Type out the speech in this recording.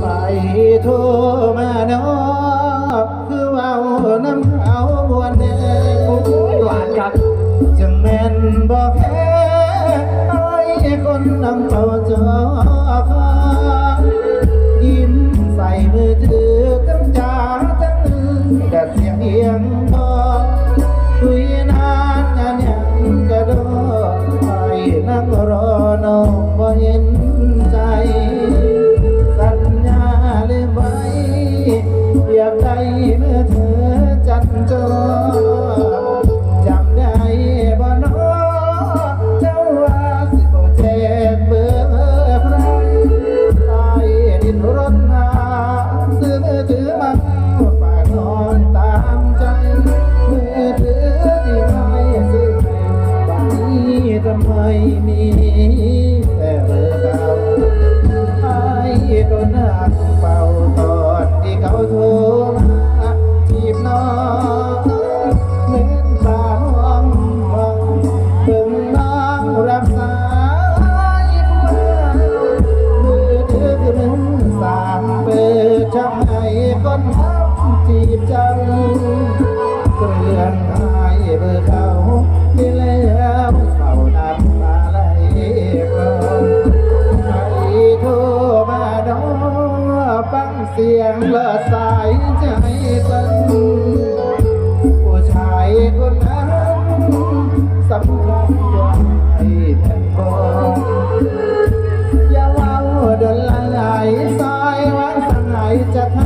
ไปโทรมาเนาะคือเว่าน้ำเขาบวนแดงหวานครับจังแม่นบอกแค่ไอ้คนนำเขาจอคอยยิ้มใส่มือถือทั้งจ้าทั้งมือแต่เสียง อยากได้เมื่อเธอจันจร องให้คนทับจีบจังเครื่องให้เบอร์เขาที่แล้วเฝ้าน้ำตาไหลกลองใครโทรมาดอฟังเสียงละสายใจตันผู้ชายคนนั้นสำคัญกว่าให้แผ่นบออย่าเว้าเดินละลายสายวางสังไหนจะท้า